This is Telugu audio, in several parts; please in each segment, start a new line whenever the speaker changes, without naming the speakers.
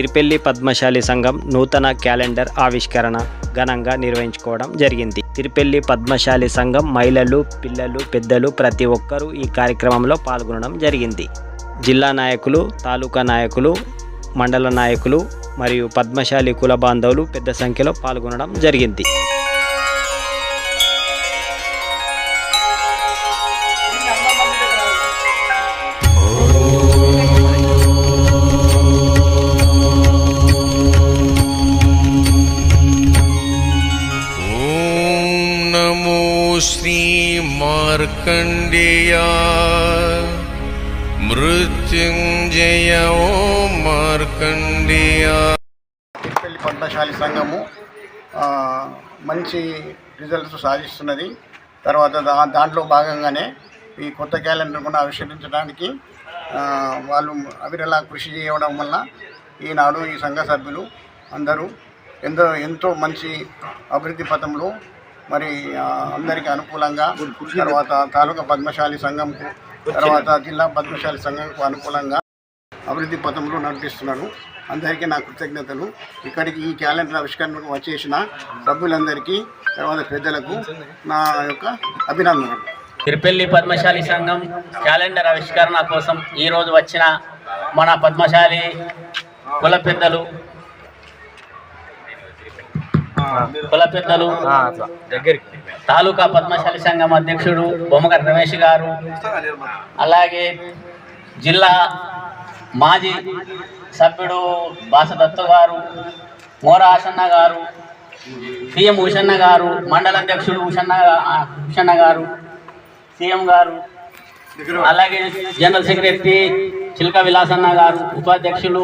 తిరుపెల్లి పద్మశాలి సంఘం నూతన క్యాలెండర్ ఆవిష్కరణ ఘనంగా నిర్వహించుకోవడం జరిగింది. తిరుపెల్లి పద్మశాలి సంఘం మహిళలు పిల్లలు పెద్దలు ప్రతి ఒక్కరూ ఈ కార్యక్రమంలో పాల్గొనడం జరిగింది. జిల్లా నాయకులు తాలూకా నాయకులు మండల నాయకులు మరియు పద్మశాలి కుల బాంధవులు పెద్ద సంఖ్యలో పాల్గొనడం జరిగింది.
श्रीमार्कण्डेय मृत्युञ्जय ॐ मार्कण्डेय
తిరుపల్లి పద్మశాలి సంఘము ఆ, మంచి రిజల్ట్స్ సాధిస్తున్నది తర్వాత దా దాంట్లో భాగంగానే ఈ కొత్త క్యాలెండర్ కూడా ఆవిష్కరించడానికి ఆ, వాళ్ళు అవిరలా కృషి చేయడం వల్ల ఈనాడు ఈ సంఘ సభ్యులు అందరూ ఎంతో ఎంతో మంచి అభివృద్ధి పథంలో మరి అందరికీ అనుకూలంగా తర్వాత తాలూకా పద్మశాలి సంఘంకు తర్వాత జిల్లా పద్మశాలి సంఘంకు అనుకూలంగా అభివృద్ధి పథంలో నడిపిస్తున్నాను. అందరికీ నా కృతజ్ఞతలు. ఇక్కడికి ఈ క్యాలెండర్ ఆవిష్కరణకు వచ్చేసిన సభ్యులందరికీ తర్వాత పెద్దలకు నా యొక్క అభినందనలు.
తిరుపల్లి పద్మశాలి సంఘం క్యాలెండర్ ఆవిష్కరణ కోసం ఈరోజు వచ్చిన మన పద్మశాలి కుల పెద్దలు కుల పెద్దలు తాలూకా పద్మశాలి సంఘం అధ్యక్షుడు బొమ్మగర్ రమేష్ గారు. అలాగే జిల్లా మాజీ సభ్యుడు బాసదత్త గారు మోరా ఆసన్న గారు సీఎం ఉషన్న గారు మండల అధ్యక్షుడు ఉషన్న ఆ, ఉషన్న గారు సీఎం గారు. అలాగే జనరల్ సెక్రటరీ చిలక విలాసన్న గారు ఉపాధ్యక్షులు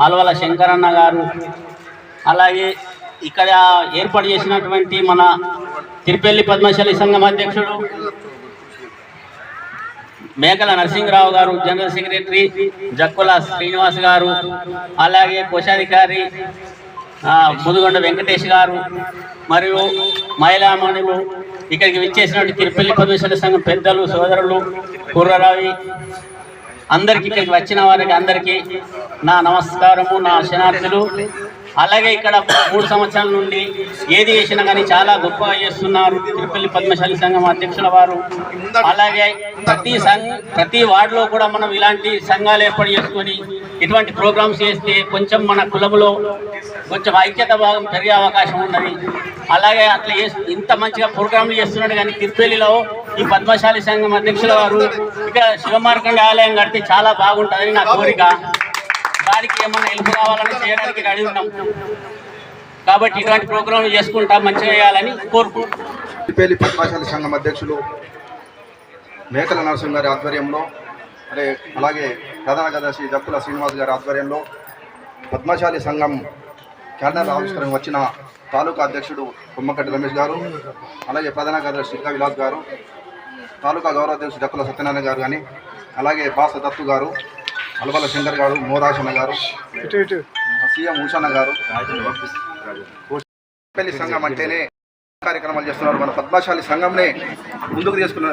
ఆల్వల శంకరన్న గారు. అలాగే ఇక్కడ ఏర్పాటు చేసినటువంటి మన తిరుపెల్లి పద్మశాలి సంఘం అధ్యక్షుడు మేకల నరసింహరావు గారు జనరల్ సెక్రటరీ జక్కుల శ్రీనివాస్ గారు అలాగే కోశాధికారి ముదుగొండ వెంకటేష్ గారు మరియు మహిళామణులు ఇక్కడికి విచ్చేసినటువంటి తిరుపల్లి పద్మశాలి సంఘం పెద్దలు సోదరులు కుర్రరావి అందరికి ఇక్కడికి వచ్చిన వారికి అందరికీ నా నమస్కారము నా శనార్థులు అలాగే ఇక్కడ మూడు సంవత్సరాల నుండి ఏది చేసినా కానీ చాలా గొప్ప చేస్తున్నారు తిరుపల్లి పద్మశాలి సంఘం అధ్యక్షుల వారు. అలాగే ప్రతి సంఘ ప్రతి వార్డులో కూడా మనం ఇలాంటి సంఘాలు ఏర్పాటు చేసుకొని ఇటువంటి ప్రోగ్రామ్స్ చేస్తే కొంచెం మన కులములో కొంచెం ఐక్యత భాగం పెరిగే అవకాశం ఉన్నది. అలాగే అట్లా ఇంత మంచిగా ప్రోగ్రాంలు చేస్తున్నాడు కానీ తిరుపల్లిలో ఈ పద్మశాలి సంఘం అధ్యక్షుల వారు ఇక్కడ శివమార్కండ ఆలయం కడితే చాలా బాగుంటుందని నా కోరిక. దానికి ఏమన్నా హెల్ప్ కావాలని చేయడానికి రెడీ ఉన్నాం. కాబట్టి ఇలాంటి ప్రోగ్రాంలు చేసుకుంటా మంచిగా చేయాలని కోరుకుంటున్నాం.
తిరుపేలి సంఘం అధ్యక్షులు మేకల నరసింహ గారి ఆధ్వర్యంలో అదే అలాగే ప్రధాన కార్యదర్శి దక్కుల శ్రీనివాస్ గారి ఆధ్వర్యంలో పద్మశాలి సంఘం క్యాలెండర్ ఆవిష్కరణ వచ్చిన తాలూకా అధ్యక్షుడు కొమ్మకట్టి రమేష్ గారు అలాగే ప్రధాన కార్యదర్శి శిల్కా విలాస్ గారు తాలూకా గౌరవాధ్యక్షుడు దక్కుల సత్యనారాయణ గారు కానీ అలాగే బాస దత్తు గారు అల్వల శంకర్ గారు మోరాశన్న గారు సీఎం ఉషాన్న గారు పెళ్ళి సంఘం అంటేనే కార్యక్రమాలు చేస్తున్నారు. మన పద్మశాలి సంఘంనే ముందుకు తీసుకున్న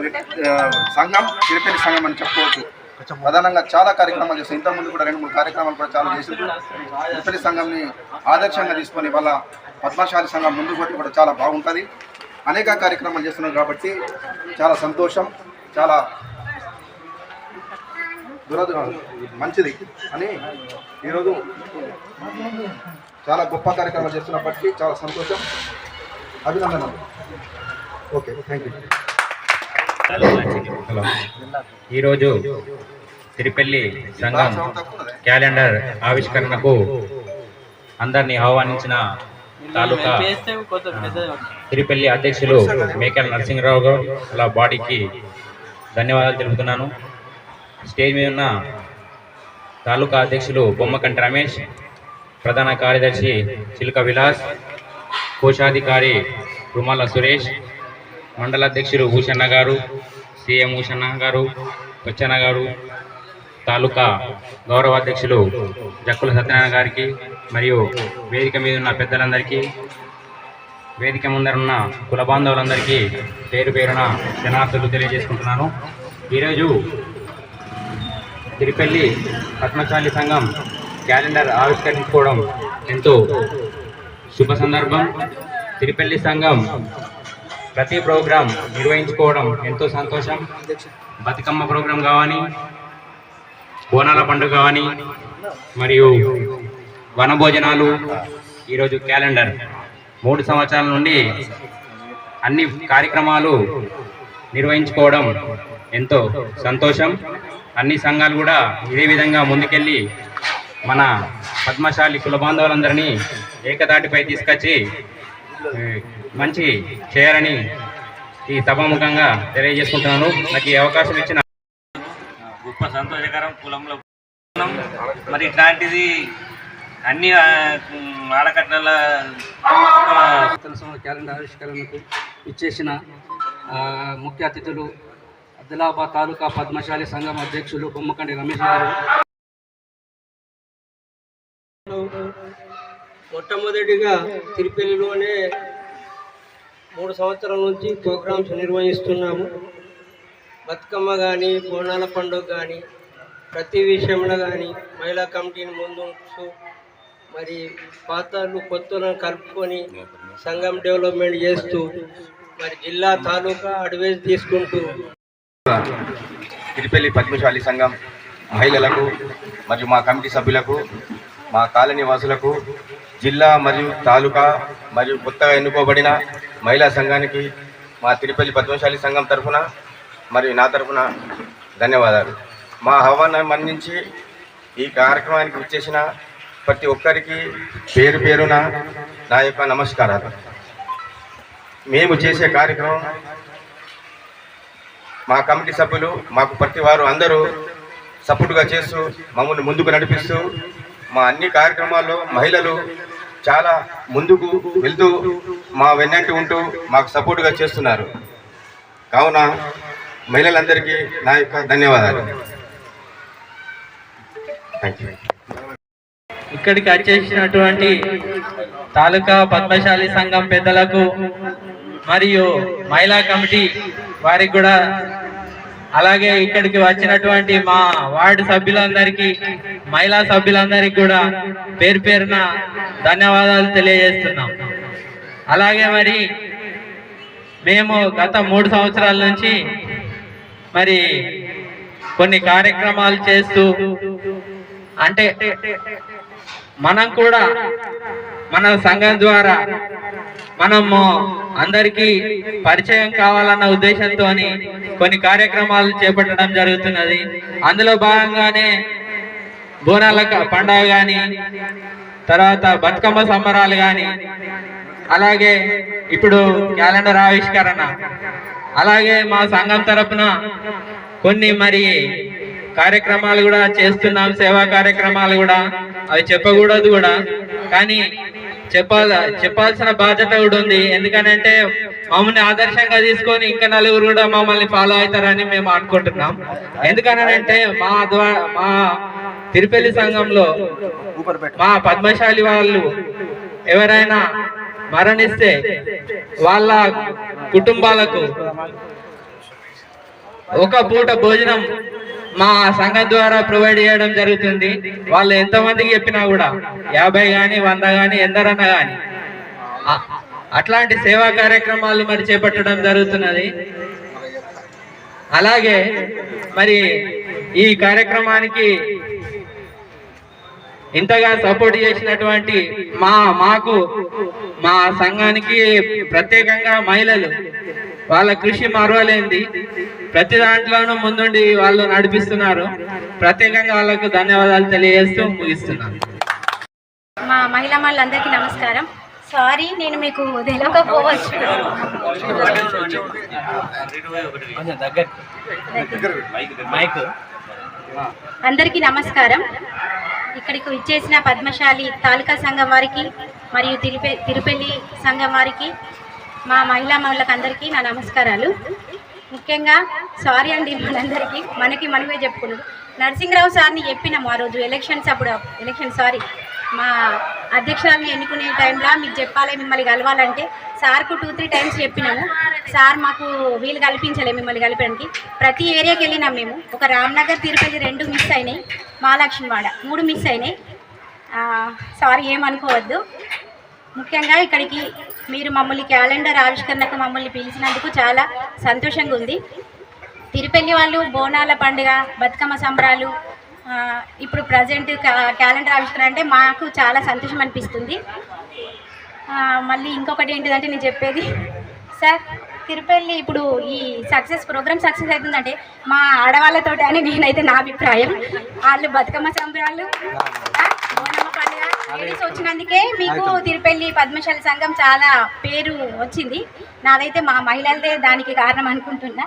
సంఘం తిరుపతి సంఘం అని చెప్పుకోవచ్చు. ప్రధానంగా చాలా కార్యక్రమాలు చేస్తారు ఇంతకు ముందు కూడా రెండు మూడు కార్యక్రమాలు కూడా చాలా చేసింది తిరుపతి సంఘంని ఆదర్శంగా తీసుకొని వాళ్ళ పద్మశాలి సంఘం ముందుకు పోతే కూడా చాలా బాగుంటుంది. అనేక కార్యక్రమాలు చేస్తున్నారు కాబట్టి చాలా సంతోషం చాలా దురద మంచిది. అని ఈరోజు చాలా గొప్ప కార్యక్రమాలు చేస్తున్నప్పటికీ చాలా సంతోషం. అభినందనలు. ఓకే థ్యాంక్ యూ
ఈరోజు తిరుపల్లి సంఘం క్యాలెండర్ ఆవిష్కరణకు అందరినీ ఆహ్వానించిన తాలూకా తిరుపల్లి అధ్యక్షులు మేకల నరసింహరావు గారు అలా బాడీకి ధన్యవాదాలు తెలుపుతున్నాను. స్టేజ్ మీద ఉన్న తాలూకా అధ్యక్షులు బొమ్మకంటి రమేష్ ప్రధాన కార్యదర్శి చిలుక విలాస్ కోశాధికారి రుమాల సురేష్ మండల అధ్యక్షులు భూషణ గారు సీఎం భూషణ గారు వచ్చన్న గారు తాలూకా గౌరవ అధ్యక్షులు జక్కుల సత్యనారాయణ గారికి మరియు వేదిక మీద ఉన్న పెద్దలందరికీ వేదిక ముందరున్న కుల బాంధవులందరికీ పేరు పేరున క్షణార్థులు తెలియజేసుకుంటున్నాను. ఈరోజు తిరుపల్లి పద్మశాలి సంఘం క్యాలెండర్ ఆవిష్కరించుకోవడం ఎంతో శుభ సందర్భం. తిరుపల్లి సంఘం ప్రతి ప్రోగ్రాం నిర్వహించుకోవడం ఎంతో సంతోషం. బతుకమ్మ ప్రోగ్రాం కావని బోనాల పండుగ కావని మరియు వనభోజనాలు ఈరోజు క్యాలెండర్. మూడు సంవత్సరాల నుండి అన్ని కార్యక్రమాలు నిర్వహించుకోవడం ఎంతో సంతోషం. అన్ని సంఘాలు కూడా ఇదే విధంగా ముందుకెళ్ళి మన పద్మశాలి కుల బాంధవులందరినీ ఏకతాటిపై తీసుకొచ్చి మంచి చేయాలని ఈ సభాముఖంగా తెలియజేసుకుంటున్నాను నాకు ఈ అవకాశం ఇచ్చిన
గొప్ప సంతోషకరం కులంలో కులం. మరి ఇట్లాంటిది అన్ని ఆ, ఉమ్, ఆడకట్ల
సంవత్సరం క్యాలెండర్ ఆవిష్కరణకు ఇచ్చేసిన ఆ, ముఖ్య అతిథులు ఆదిలాబాద్ తాలూకా పద్మశాలి సంఘం అధ్యక్షులు బొమ్మకండి రమేష్ గారు. మొట్టమొదటిగా తిరుపతిలోనే మూడు సంవత్సరాల నుంచి ప్రోగ్రామ్స్ నిర్వహిస్తున్నాము. బతుకమ్మ కానీ బోనాల పండుగ కానీ ప్రతి విషయంలో కానీ మహిళా కమిటీని ముందుంచు మరి పాతలు కొత్తలను కలుపుకొని సంఘం డెవలప్మెంట్ చేస్తూ మరి జిల్లా తాలూకా అడ్వైజ్ తీసుకుంటూ
తిరుపల్లి పద్మశాలి సంఘం మహిళలకు మరియు మా కమిటీ సభ్యులకు మా కాలనీ వాసులకు జిల్లా మరియు తాలూకా మరియు కొత్తగా ఎన్నుకోబడిన మహిళా సంఘానికి మా తిరుపల్లి పద్మశాలి సంఘం తరఫున మరియు నా తరఫున ధన్యవాదాలు. మా ఆహ్వానం మన్నించి ఈ కార్యక్రమానికి వచ్చేసిన ప్రతి ఒక్కరికి పేరు పేరున నా యొక్క నమస్కారాలు. మేము చేసే కార్యక్రమం మా కమిటీ సభ్యులు మాకు ప్రతి వారు అందరూ సపోర్టుగా చేస్తూ మమ్మల్ని ముందుకు నడిపిస్తూ మా అన్ని కార్యక్రమాల్లో మహిళలు చాలా ముందుకు వెళ్తూ మా వెన్నంటి ఉంటూ మాకు సపోర్టుగా చేస్తున్నారు. కావున మహిళలందరికీ నా యొక్క ధన్యవాదాలు.
ఇక్కడికి వచ్చేసినటువంటి తాలూకా పద్మశాలి సంఘం పెద్దలకు మరియు మహిళా కమిటీ వారికి కూడా అలాగే ఇక్కడికి వచ్చినటువంటి మా వార్డు సభ్యులందరికీ మహిళా సభ్యులందరికీ కూడా పేరు పేరున ధన్యవాదాలు తెలియజేస్తున్నాం. అలాగే మరి మేము గత మూడు సంవత్సరాల నుంచి మరి కొన్ని కార్యక్రమాలు చేస్తూ అంటే మనం కూడా మన సంఘం ద్వారా మనము అందరికీ పరిచయం కావాలన్న ఉద్దేశంతో కొన్ని కార్యక్రమాలు చేపట్టడం జరుగుతున్నది. అందులో భాగంగానే బోనాల పండగ కానీ తర్వాత బతుకమ్మ సంబరాలు కానీ అలాగే ఇప్పుడు క్యాలెండర్ ఆవిష్కరణ. అలాగే మా సంఘం తరపున కొన్ని మరి కార్యక్రమాలు కూడా చేస్తున్నాం సేవా కార్యక్రమాలు కూడా. అవి చెప్పకూడదు కూడా. కానీ చెప్పాల చెప్పాల్సిన బాధ్యత కూడా ఉంది. ఎందుకనంటే మమ్మల్ని ఆదర్శంగా తీసుకొని ఇంకా నలుగురు కూడా మమ్మల్ని ఫాలో అవుతారని మేము అనుకుంటున్నాం. ఎందుకనంటే మా ద్వారా మా తిరుపల్లి సంఘంలో మా పద్మశాలి వాళ్ళు ఎవరైనా మరణిస్తే వాళ్ళ కుటుంబాలకు ఒక పూట భోజనం మా సంఘం ద్వారా ప్రొవైడ్ చేయడం జరుగుతుంది. వాళ్ళు ఎంతమందికి చెప్పినా కూడా యాభై గాని వంద గాని ఎందరన్నా గాని. అట్లాంటి సేవా కార్యక్రమాలు మరి చేపట్టడం జరుగుతున్నది. అలాగే మరి ఈ కార్యక్రమానికి ఇంతగా సపోర్ట్ చేసినటువంటి మా మాకు మా సంఘానికి ప్రత్యేకంగా మహిళలు వాళ్ళ కృషి మరవలేంది. ప్రతి దాంట్లోనూ ముందుండి వాళ్ళు నడిపిస్తున్నారు. ప్రత్యేకంగా వాళ్ళకు ధన్యవాదాలు తెలియజేస్తూ ముగిస్తున్నాను.
మా మహిళా మళ్ళందరికీ నమస్కారం. సారీ నేను మీకు తెలియకపోవచ్చు అందరికీ నమస్కారం. ఇక్కడికి ఇచ్చేసిన పద్మశాలి తాలూకా సంఘం వారికి మరియు తిరుపే తిరుపల్లి సంఘం వారికి మా మహిళా మహిళలకు అందరికీ నా నమస్కారాలు. ముఖ్యంగా సారీ అండి మనందరికీ. మనకి మనమే చెప్పుకున్నాడు నరసింహరావు సార్ని చెప్పినాము ఆ రోజు ఎలక్షన్స్ అప్పుడు ఎలక్షన్ సారీ. మా అధ్యక్షురాలని ఎన్నుకునే టైంలో మీకు చెప్పాలి మిమ్మల్ని కలవాలంటే సార్కు టూ త్రీ టైమ్స్ చెప్పినాము. సార్ మాకు వీలు కల్పించలే మిమ్మల్ని కలిపడానికి. ప్రతి ఏరియాకి వెళ్ళినాం మేము. ఒక రామ్నగర్ తిరుపతి రెండు మిస్ అయినాయి. మహాలక్ష్మివాడ మూడు మిస్ అయినాయి. సారీ ఏమనుకోవద్దు. ముఖ్యంగా ఇక్కడికి మీరు మమ్మల్ని క్యాలెండర్ ఆవిష్కరణకు మమ్మల్ని పిలిచినందుకు చాలా సంతోషంగా ఉంది. తిరుపల్లి వాళ్ళు బోనాల పండుగ బతుకమ్మ సంబరాలు ఇప్పుడు ప్రజెంట్ క్యాలెండర్ ఆవిష్కరణ అంటే మాకు చాలా సంతోషం అనిపిస్తుంది. మళ్ళీ ఇంకొకటి ఏంటిదంటే నేను చెప్పేది సార్ తిరుపల్లి ఇప్పుడు ఈ సక్సెస్ ప్రోగ్రామ్ సక్సెస్ అవుతుందంటే మా ఆడవాళ్ళతో అని నేనైతే నా అభిప్రాయం. వాళ్ళు బతుకమ్మ సంబరాలు బోనమ్మ పండుగ లేడీస్ వచ్చినందుకే మీకు తిరుపల్లి పద్మశాలి సంఘం చాలా పేరు వచ్చింది. నాదైతే మా మహిళలదే దానికి కారణం అనుకుంటున్నా.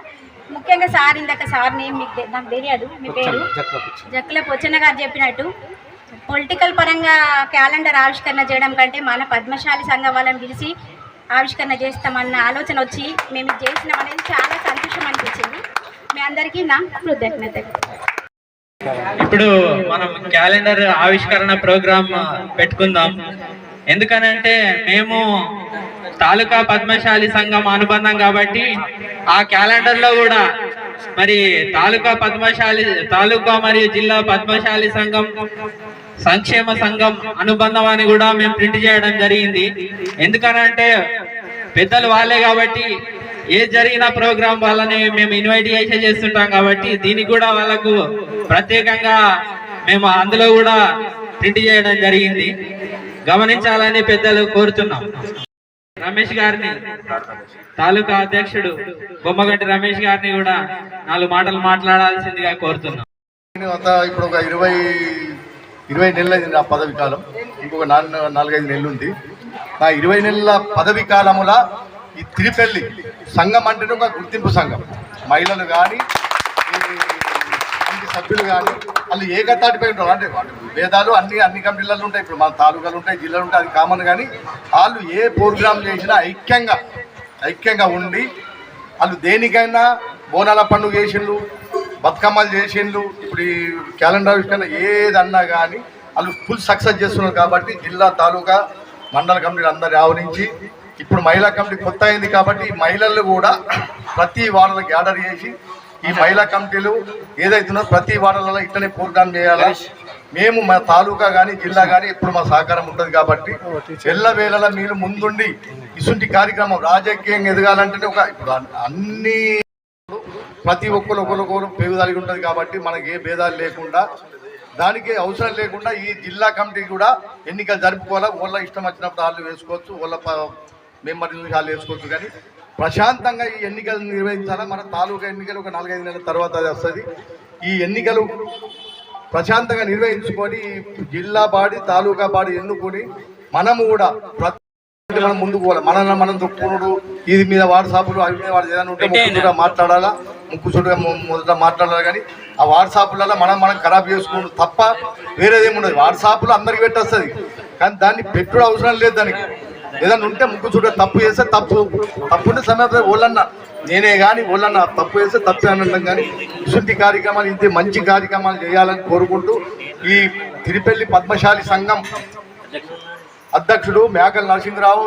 ముఖ్యంగా సార్ ఇందాక సార్ నేమ్ మీకు నాకు తెలియదు మీ పేరు? జక్కుల పొచ్చన్న గారు చెప్పినట్టు పొలిటికల్ పరంగా క్యాలెండర్ ఆవిష్కరణ చేయడం కంటే మన పద్మశాలి సంఘం వాళ్ళని పిలిచి ఆవిష్కరణ చేస్తామన్న ఆలోచన వచ్చి మేము చేసినాం అనేది చాలా సంతోషం అనిపించింది. మీ అందరికీ నా కృతజ్ఞతలు.
ఇప్పుడు మనం క్యాలెండర్ ఆవిష్కరణ ప్రోగ్రామ్ పెట్టుకుందాం. ఎందుకనంటే మేము తాలూకా పద్మశాలి సంఘం అనుబంధం కాబట్టి ఆ క్యాలెండర్లో కూడా మరి తాలూకా పద్మశాలి తాలూకా మరియు జిల్లా పద్మశాలి సంఘం సంక్షేమ సంఘం అనుబంధం అని కూడా మేము ప్రింట్ చేయడం జరిగింది. ఎందుకనంటే పెద్దలు వాళ్ళే కాబట్టి ఏ జరిగిన ప్రోగ్రాం వాళ్ళని మేము ఇన్వైట్ చేసే చేస్తుంటాం కాబట్టి దీనికి కూడా వాళ్ళకు ప్రత్యేకంగా మేము అందులో కూడా ప్రింట్ చేయడం జరిగింది. గమనించాలని పెద్దలు కోరుతున్నాం. రమేష్ గారిని తాలూకా అధ్యక్షుడు బొమ్మగంటి రమేష్ గారిని కూడా నాలుగు మాటలు మాట్లాడాల్సిందిగా కోరుతున్నాం.
ఇప్పుడు ఒక ఇరవై ఇరవై నెలలైంది నా పదవి కాలం ఇంకొక నాలుగు నాలుగైదు నెలలు ఉంది. నా ఇరవై నెలల పదవి కాలముల ఈ తిరుపెల్లి సంఘం అంటేనే ఒక గుర్తింపు సంఘం. మహిళలు కానీ కమిటీ సభ్యులు కానీ వాళ్ళు ఏకతాటిపై ఉంటారు. అంటే వాళ్ళు భేదాలు అన్ని అన్ని కమిటీలలో ఉంటాయి. ఇప్పుడు మన తాలూకాలు ఉంటాయి జిల్లాలు ఉంటాయి అది కామన్ కానీ వాళ్ళు ఏ ప్రోగ్రాం చేసినా ఐక్యంగా ఐక్యంగా ఉండి వాళ్ళు దేనికైనా బోనాల పండుగ చేసిండ్రు బతుకమ్మలు చేసిండ్రు ఇప్పుడు ఈ క్యాలెండర్ ఆవిష్కరణ ఏదన్నా కానీ వాళ్ళు ఫుల్ సక్సెస్ చేస్తున్నారు కాబట్టి జిల్లా తాలూకా మండల కమిటీలు అందరు ఆవరించి ఇప్పుడు మహిళా కమిటీ కొత్త అయింది కాబట్టి మహిళలు కూడా ప్రతి వార్డులకు ఆర్డర్ చేసి ఈ మహిళా కమిటీలు ఏదైతుందో ప్రతి వార్డులలో ఇట్లనే ప్రోగ్రామ్ చేయాలా? మేము మా తాలూకా కానీ జిల్లా కానీ ఇప్పుడు మా సహకారం ఉంటుంది కాబట్టి ఎల్ల వేళలా మీరు ముందుండి ఇసుంటి కార్యక్రమం రాజకీయంగా ఎదగాలంటేనే ఒక ఇప్పుడు అన్ని ప్రతి ఒక్కరు ఒకరికొకరు పేగుదలిగి ఉంటుంది కాబట్టి మనకి ఏ భేదాలు లేకుండా దానికి అవసరం లేకుండా ఈ జిల్లా కమిటీ కూడా ఎన్నికలు జరుపుకోవాలా? వాళ్ళ ఇష్టం వచ్చినప్పుడు వాళ్ళు వేసుకోవచ్చు వాళ్ళ మెంబర్ చూసి వాళ్ళు వేసుకోవచ్చు కానీ ప్రశాంతంగా ఈ ఎన్నికలు నిర్వహించాలా? మన తాలూకా ఎన్నికలు ఒక నాలుగైదు నెలల తర్వాత అది వస్తుంది. ఈ ఎన్నికలు ప్రశాంతంగా నిర్వహించుకొని జిల్లా బాడీ తాలూకా బాడీ ఎన్నుకొని మనము కూడా ప్రతి మనం ముందుకు పోవాలి. మనల్ని మనం తొక్కునుడు ఇది మీద వాట్సాప్లు అవి మీద వాడు ఏదైనా ఉంటే ముక్కుచుగా మాట్లాడాలా? ముక్కుచుడుగా మొదట మాట్లాడాలి కానీ ఆ వాట్సాప్లలో మనం మనం ఖరాబ్ చేసుకోవడం తప్ప వేరేదేమి ఉండదు. వాట్సాప్లో అందరికి పెట్టేస్తుంది. కానీ దాన్ని పెట్టుడు అవసరం లేదు దానికి. ఏదైనా ఉంటే ముక్కు చూడ తప్పు చేస్తే తప్పు. తప్పు ఉంటే సమయంలో ఓళ్ళన్న. నేనే కానీ ఓళ్ళన్న తప్పు చేస్తే తప్పు అని అంటాం కానీ శుద్ధి కార్యక్రమాలు ఇంతే మంచి కార్యక్రమాలు చేయాలని కోరుకుంటూ ఈ తిరుపల్లి పద్మశాలి సంఘం అధ్యక్షుడు మేకల నరసింహరావు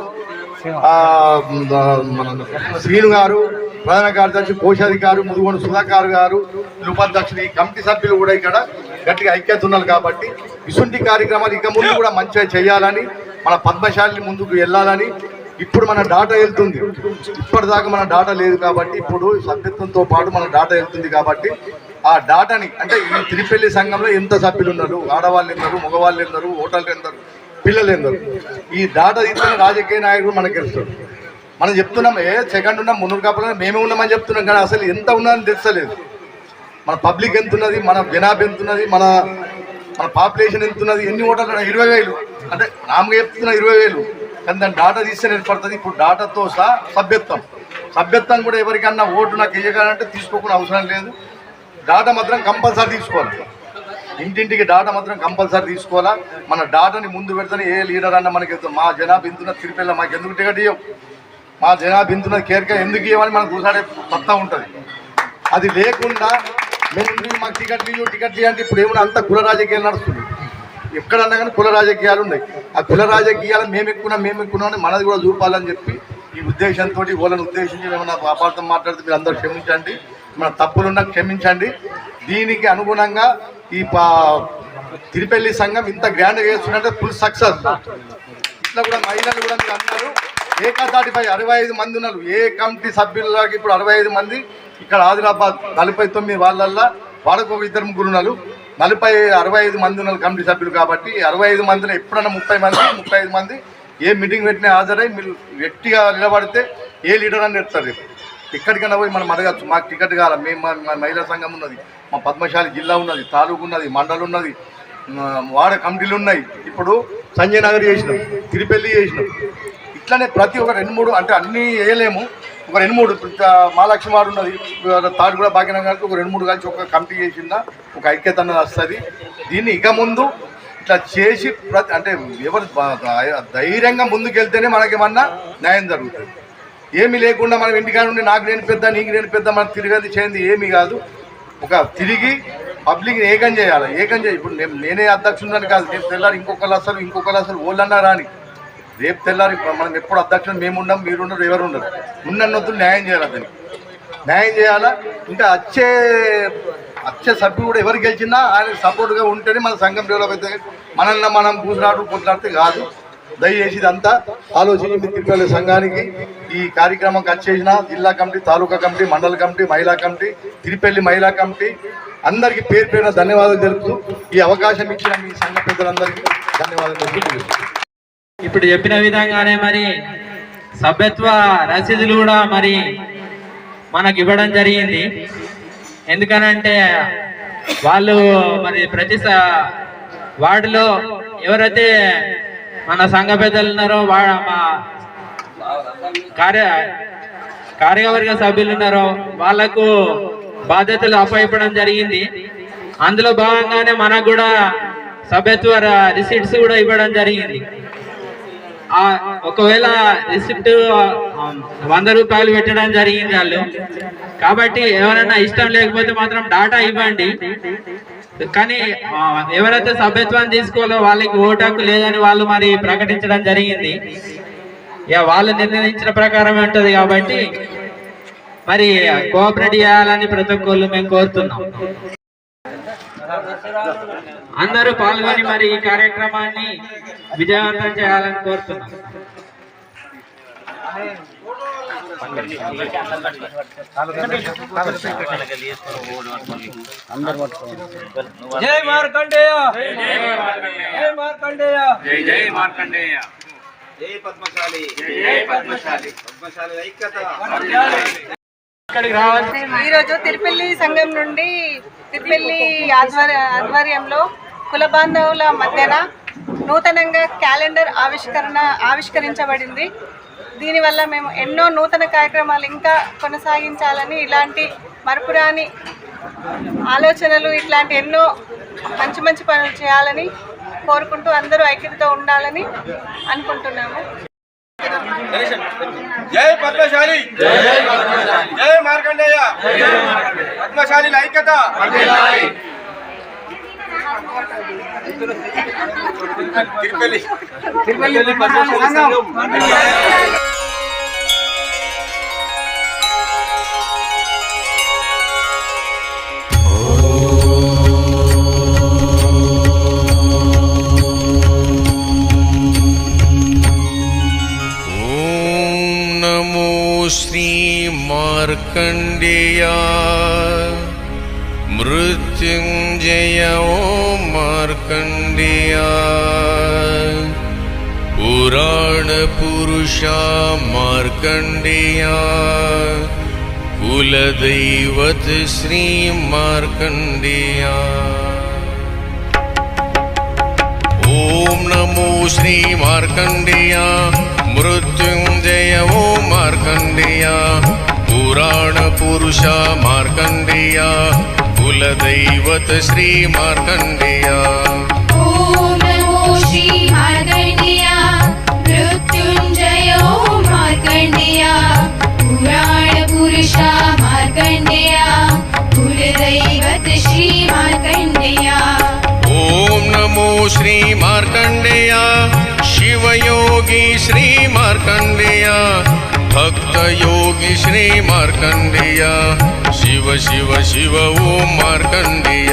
శ్రీను గారు ప్రధాన కార్యదర్శి కోశాధికారు ముదుగోడు సుధాకర్ గారు ఉపాధ్యక్షుడు ఈ కమిటీ సభ్యులు కూడా ఇక్కడ గట్టిగా ఐక్యత ఉన్నారు కాబట్టి ఇసుంటి కార్యక్రమాలు ఇక ముందు కూడా మంచిగా చేయాలని మన పద్మశాలిని ముందుకు వెళ్ళాలని ఇప్పుడు మన డాటా వెళ్తుంది. ఇప్పటిదాకా మన డాటా లేదు కాబట్టి ఇప్పుడు సభ్యత్వంతో పాటు మన డాటా వెళ్తుంది కాబట్టి ఆ డాటాని అంటే ఈ తిరుపల్లి సంఘంలో ఎంత సభ్యులు ఉన్నారు? ఆడవాళ్ళు ఎందరు? మగవాళ్ళు ఎందరు? ఓటర్లు ఎందరు? పిల్లలు ఎందరు? ఈ డాటా ఇస్తున్న రాజకీయ నాయకుడు మనకు తెలుస్తాడు మనం చెప్తున్నాం ఏ సెకండ్ ఉన్నాం మున్నూరు కాపాలని మేమే ఉన్నామని చెప్తున్నాం కానీ అసలు ఎంత ఉన్నదని తెలుసలేదు మన పబ్లిక్ ఎంత ఉన్నది మన జనాభా ఎంత ఉన్నది మన మన పాపులేషన్ ఎంత ఉన్నది ఎన్ని ఓటర్లు ఇరవై వేలు. అంటే నామగా చెప్తున్నా ఇరవై వేలు. కానీ దాని డాటా తీస్తే ఏర్పడుతుంది ఇప్పుడు డాటాతో సహా సభ్యత్వం. సభ్యత్వం కూడా ఎవరికన్నా ఓటు నాకు వేయగానంటే తీసుకోకుండా అవసరం లేదు. డాటా మాత్రం కంపల్సరీ తీసుకోవాలి. ఇంటింటికి డాటా మాత్రం కంపల్సరీ తీసుకోవాలా? మన డాటాని ముందు పెడితేనే ఏ లీడర్ అన్న మనకి మా జనాభా ఇంతున్న తిరుపతిలో మాకు ఎందుకు టికెట్ ఇవ్వం మా జనాభా ఇంతున్న కేర్క ఎందుకు ఇవ్వమని మనకు చూసాడే సత్తా ఉంటుంది. అది లేకుండా మేము మాకు టికెట్ ఇవ్వు టికెట్ ఇవ్వండి ఇప్పుడు ఏమన్నా అంత కుల రాజకీయాలు నడుస్తుంది ఎక్కడన్నా కానీ కుల రాజకీయాలు ఉన్నాయి. ఆ కుల రాజకీయాలు మేము ఎక్కున్నా మేము ఎక్కువ మనది కూడా చూపాలని చెప్పి ఈ ఉద్దేశంతో వాళ్ళని ఉద్దేశించి ఏమైనా అపార్థం మాట్లాడితే మీరు అందరూ క్షమించండి. మన తప్పులున్నా క్షమించండి. దీనికి అనుగుణంగా ఈ తిరుపల్లి తిరుపెల్లి సంఘం ఇంత గ్రాండ్గా చేస్తుందంటే ఫుల్ సక్సెస్ ఇట్లా కూడా మహిళలు కూడా మీరు అన్నారు. ఏకాదాటిపై అరవై ఐదు మంది ఉన్నారు. ఏ కమిటీ సభ్యులకి ఇప్పుడు అరవై ఐదు మంది. ఇక్కడ ఆదిలాబాద్ నలభై తొమ్మిది వాళ్ళల్లో వాళ్ళకు ఒక ఇద్దరు ముగ్గురు ఉన్నారు. నలభై అరవై ఐదు మంది ఉన్నారు కమిటీ సభ్యులు కాబట్టి అరవై ఐదు మందిలో ఎప్పుడన్నా ముప్పై మంది ముప్పై ఐదు మంది ఏ మీటింగ్ పెట్టినా హాజరై మీరు గట్టిగా నిలబడితే ఏ లీడర్ అని పెడతారు రేపు. ఎక్కడికైనా పోయి మనం అడగచ్చు. మాకు టికెట్ కావాలి? మేము మా- మా మహిళా సంఘం ఉన్నది మా పద్మశాలి జిల్లా ఉన్నది తాలూకు ఉన్నది మండలం ఉన్నది వాడ కమిటీలు ఉన్నాయి. ఇప్పుడు సంజయ్ నగర్ చేసినాం తిరుపల్లి చేసినాం. ఇట్లానే ప్రతి ఒక రెండు మూడు అంటే అన్నీ వేయలేము. ఒక రెండు మూడు మహాలక్ష్మి వారు ఉన్నది తాడు కూడా భాగ్యనగర్ గారికి ఒక రెండు మూడు కలిసి ఒక కమిటీ చేసిందా ఒక ఐక్యత అన్నది వస్తుంది. దీన్ని ఇక ముందు ఇట్లా చేసి ప్రతి అంటే ఎవరు ధైర్యంగా ముందుకెళ్తేనే మనకేమన్నా న్యాయం జరుగుతుంది. ఏమీ లేకుండా మనం ఇంటికాడ నుండి నాకు నేను పెద్ద నీకు నేను పెద్ద మనం తిరిగేది చేయండి ఏమీ కాదు. ఒక తిరిగి పబ్లిక్ని ఏకం చేయాలి. ఏకం చేయాలి ఇప్పుడు నేను నేనే అధ్యక్షుడిని కాదు నేను తెల్లారు ఇంకొకరు అసలు ఇంకొకరు అసలు ఓళ్ళన్నా రాని. రేపు తెల్లారి మనం ఎప్పుడు అధ్యక్షులు మేము ఉండం మీరు ఉండరు ఎవరు ఉండరు ఉన్నన్నొద్దు న్యాయం చేయాలి అతనికి న్యాయం చేయాలా? ఇంకా వచ్చే వచ్చే సభ్యుడు కూడా ఎవరు గెలిచినా ఆయన సపోర్ట్గా ఉంటేనే మన సంఘం డెవలప్ అవుతుంది. మనల్ని మనం కూసులాడు కొట్లాడితే కాదు. దయచేసి ఇదంతా ఆలోచించి తిరుపతి సంఘానికి ఈ కార్యక్రమం వచ్చేసిన జిల్లా కమిటీ తాలూకా కమిటీ మండల కమిటీ మహిళా కమిటీ తిరుపల్లి మహిళా కమిటీ అందరికీ పేరు పేరున ధన్యవాదాలు తెలుపుతూ ఈ అవకాశం ఇచ్చిన మీ సంఘ పెద్దలందరికీ ధన్యవాదాలు తెలుపుతూ
ఇప్పుడు చెప్పిన విధంగానే మరి సభ్యత్వ రసీదులు కూడా మరి మనకి ఇవ్వడం జరిగింది. ఎందుకనంటే వాళ్ళు మరి ప్రతి వార్డులో ఎవరైతే మన సంఘ పెద్దలు ఉన్నారో వా మా కార్య కార్యవర్గ సభ్యులు ఉన్నారో వాళ్ళకు బాధ్యతలు అప్పయిపడం జరిగింది. అందులో భాగంగానే మనకు కూడా సభ్యత్వ రిసీట్స్ కూడా ఇవ్వడం జరిగింది. ఒకవేళ రిసిప్ట్ వంద రూపాయలు పెట్టడం జరిగింది వాళ్ళు. కాబట్టి ఎవరైనా ఇష్టం లేకపోతే మాత్రం డాటా ఇవ్వండి. కానీ ఎవరైతే సభ్యత్వాన్ని తీసుకోవాలో వాళ్ళకి ఓటు హక్కు లేదని వాళ్ళు మరి ప్రకటించడం జరిగింది. ఇక వాళ్ళు నిర్ణయించిన ప్రకారం ఉంటుంది కాబట్టి మరి కోఆపరేట్ చేయాలని ప్రతి ఒక్కళ్ళు మేము కోరుతున్నాం. అందరూ పాల్గొని మరి ఈ కార్యక్రమాన్ని విజయవంతం చేయాలని కోరుతున్నాం.
జై మార్కండేయ. జై మార్కండేయ.
జై జై మార్కండేయ.
ఇక్కడికి రావాలి
ఈరోజు తిరుపల్లి సంఘం నుండి తిరుపల్లి ఆధ్వర్య ఆధ్వర్యంలో కుల బాంధవుల మధ్యన నూతనంగా క్యాలెండర్ ఆవిష్కరణ ఆవిష్కరించబడింది. దీనివల్ల మేము ఎన్నో నూతన కార్యక్రమాలు ఇంకా కొనసాగించాలని ఇలాంటి మరపురాని ఆలోచనలు ఇట్లాంటి ఎన్నో మంచి మంచి పనులు చేయాలని కోరుకుంటూ అందరూ ఐక్యతతో ఉండాలని అనుకుంటున్నాము.
జై పద్మశాలి జై మార్కండేయ పద్మశాలి ఐక్యత తిరుపల్లి తిరుపల్లి
श्री मार्कण्डेय मृत्युञ्जय ॐ मार्कण्डेय पुराणपुरुष मार्कण्डेय कुलदैवत श्री मार्कण्डेय
ॐ नमो श्री मार्कण्डेय मृत्युञ्जय ॐ मार्कण्डेय पुराणपुरुषा मार्कण्डेय कुलदैवत श्री मार्कण्डेय
ॐ नमो श्री मार्कण्डेय शिवयोगी श्री मार्कण्डेय भक्तयोगी श्री मार्कण्डेय शिव शिव शिव ॐ मार्कण्डेय